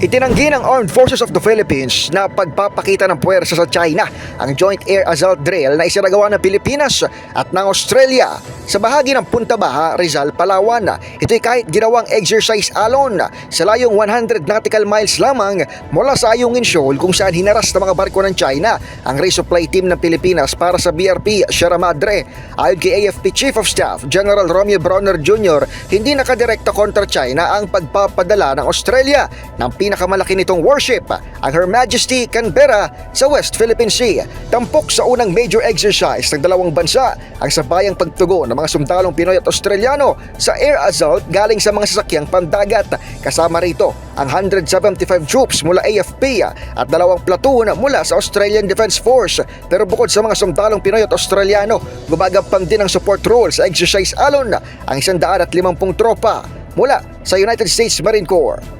Itinanggi ng Armed Forces of the Philippines na pagpapakita ng puwersa sa China ang Joint Air Assault Drill na isinagawa ng Pilipinas at ng Australia sa bahagi ng Punta Baja, Rizal, Palawan. Ito'y kahit ginawang exercise alon sa layong 100 nautical miles lamang mula sa Ayungin Shoal kung saan hinaras ng mga barko ng China ang resupply team ng Pilipinas para sa BRP Sierra Madre. Ayon kay AFP Chief of Staff General Romeo Bronner Jr., hindi nakadirekta kontra China ang pagpapadala ng Australia ng pinakamalaki nitong warship, ang Her Majesty Canberra sa West Philippine Sea. Tampok sa unang major exercise ng dalawang bansa ang sabayang pagtugon ng mga sundalong Pinoy at Australiano sa air assault galing sa mga sasakyang pandagat. Kasama rito ang 175 troops mula AFP at dalawang platoon mula sa Australian Defence Force. Pero bukod sa mga sundalong Pinoy at Australiano, gumagampang din ang support role sa exercise alon ang 150 tropa mula sa United States Marine Corps.